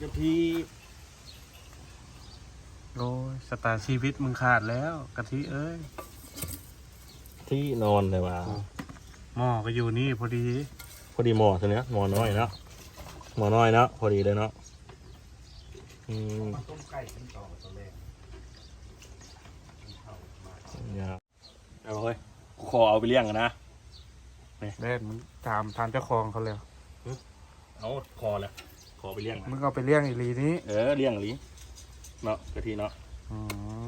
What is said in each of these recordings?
จะพี่โอ้ยสตาร์ชีวิตมึงขาดแล้วกะทิเอ้ย ที่นอนเลยว่ะหม้อก็อยู่นี่พอดี พอดีหมอตัวเนี้ยหมอน้อยเนาะหมอน้อยเนาะพอดีเลยเนาะอืมต้มไก่ขึ้นต่อตอนแรกเนี่ยเอาเฮ้ยขอเอาไปเลี้ยงกันนะแรกมึงถามทานเจ้าของเขาแล้ว เอาคอแล้วขอไปเลี้ยงมึนะงเอาไปเลี้ยงอีหลีนี้เออเลี้ยงหรือเนาะกะทิเนาะอืม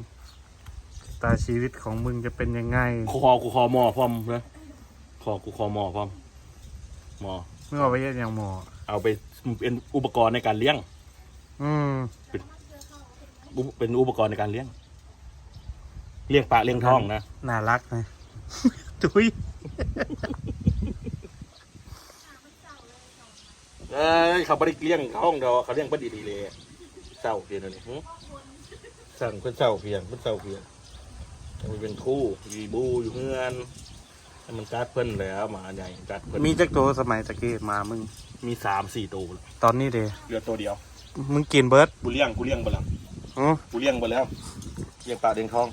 สตาร์ชีวิตของมึงจะเป็นยังไงคอกูคอหมอพร้อมนะคอกูคอหมอพร้อมหมอ มึงเอาไปเลี้ยงอย่างหมอ เอาไปเป็นอุปกรณ์ในการเลี้ยง อืมอุปเป็นอุปกรณ์ในการเลี้ยง เลี้ยงปลาเลี้ยงท้องนะ น่ารักนะ ทุย เอ้ยเขาไม่ได้เลี้ยงท้องดอกเขาเลี้ยงเพิ่นดีๆเลยเศร้าเพียงเลยหึสั่งเพิ่นเศร้าเพียงเพิ่นเศร้าเพียงมันเป็นคู่มีบูอยู่เฮือนให้มันกัดเพิ่นแล้วหมาใหญ่กัดเพิ่นมีจักตัวสมัยตะกี้มามึงมีสามสี่ตัวแล้วตอนนี้เดเหลือตัวเดียว มึงกินเบิร์ดกูเลี้ยงกูเลี้ยงไปแล้วอ๋อกูเลี้ยงไปแล้วเลี้ยงปลาเลี้ยงท้อง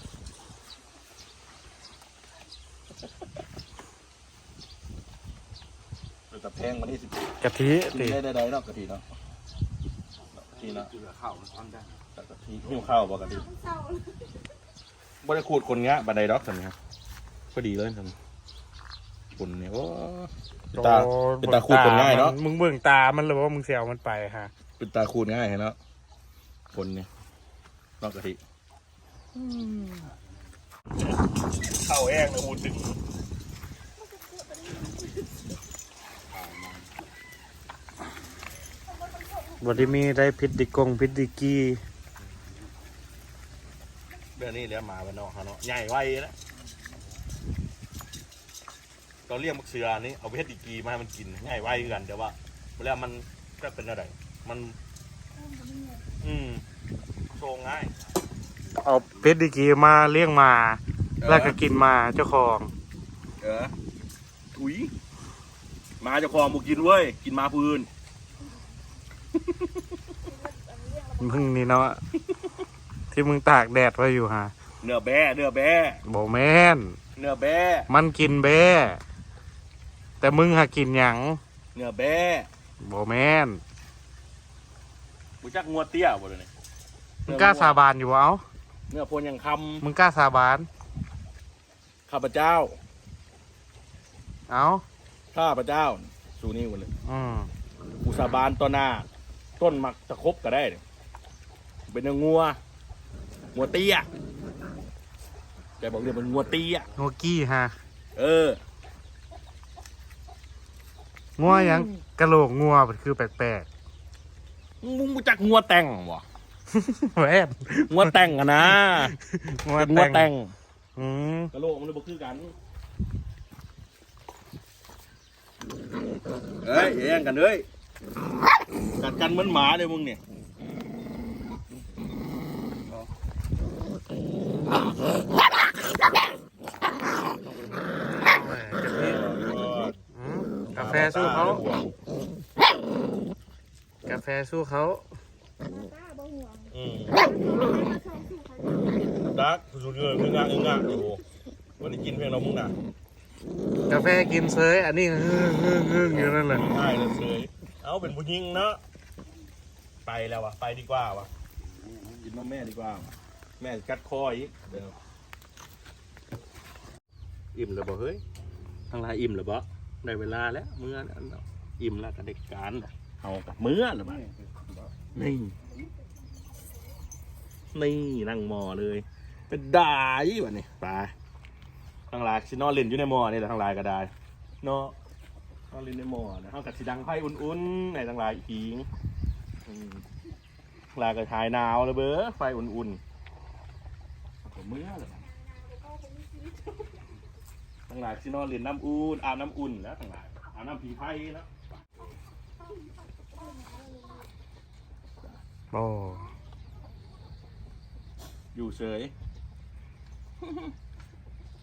แต่แพงมาที่สิบกะทิกิตินได้ได้ได้เนาะกะทิเนาะกะทิเนาะเหลือข้าวมันฟังได้แต่กะทิหิ้วข้าวบ่กะทิบ่ได้ขูดคนเงี้ยบันไดดอกสันนี่ครับพอดีเลยสันคนเนี่ยโอ้เป็นตาเป็นตาขูดคนง่ายเนาะมึงเบิ่งตา มันเลยว่ามึงเสียวมันไปฮะเป็นตาขูดง่ายเนาะคนเนี่ยนอกกะทิข้าวแห้งนะอูดถึง บไดีมีได้พิษดิกงพิษดิกีเรื่องนี้เลี้ยงหมาบ้านนอกเขาเนาะใหญ่ไวแล้วตอนเลี้ยงมักเสือนี่เอาไปเฮ็ดดีกรีมาให้มันกินง่ายไวคือกันแต่ว่าเวลามันก็เป็นอะไรมันอืมโชงง่ายเอาพิษดิกีมาเลี้ยงมา แล้วก็กินมาเจ้าของเออถุยหมาเจะคลองบุกินเว้ยกินหมาพื้น มึงนี่เนาะที่มึงตากแดดไว้อยู่ฮะเนื้อแบ้เนื้อแบ้บอกแม่นเนื้อแบ้มันกินเบ้แต่มึงหากินหยังเนื้อแบ้บอกแม่นบุจักงัวเตี้ยบ่เลยนี่มึงกล้าสาบานอยู่วะเอ้าเนื้อโพนยังคมึงกล้าสาบานำข้าพเจ้า เอ้าข้าพเจ้า สูนี่หมดเลยอืมอุสาบานต่อหน้า ต้นมักตะครบก็ได้เนี่ยเป็นเนื้องัวงัวเตี้ยแกบอกเรียกมันงัวเตี้ยงัวกี้ฮะเอองัวหยังกะโหลกงัวมันคือแปลกมึงรู้จักงัวแต่งบ่ๆแว่นงัวแต่งอะนะงัวเป็นงัวแต่แต่งงอืมกะโหลกมันเลยบ่คือกันเฮ้ยแย่งกันเลย กัดกันเหมือนหมาเลยมึงเนี่ยอืมกาแฟสู้เขา กาแฟสู้เขาอืมดักสุดเลยมึงงะมึงงะอยู่วันนี้กินเพียงเรามึงน่ะกาแฟกินเซยอันนี้ฮึ่งฮึ่งฮึ่งอยู่นั่นแหละใช่เลยเสยเอาเป็นผู้หญิงเนาะ ไปแล้ววะไปดีกว่าวะกินนมแม่ดีกว่าวะแม่กัดคออีกเดี๋ยวอิ่มแล้วบ่เฮ้ยทั้งหลายอิ่มแล้วบ่ได้เวลาแล้วเมื่อแล้วเนาะอิ่มแล้วกับเด็กการน่ะเอากับเมื่อแล้วบ่นี่นี่นั่งหมอเลย เป็นด่ายี่วะนี่ไปทั้งหลายชินอนเล่นอยู่ในหมอนี่แหละทั้งหลายก็ได้เนาะเอาลินในหม้อนะเอากับสีดังไพ่อุ่นๆในต่างหลายอีกทีอืม ลากระชายหนาวเลยเบ้อไฟอุ่นๆผมเมื่อเลยต่างหลายซีนอนเล่นน้ำอุ่นอาบน้ำอุ่นแล้วต่างหลายอาบน้ำผีไพ่แล้วโอ้อยู่เฉย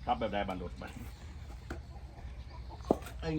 ครับแบบใดบันดดไปไอ้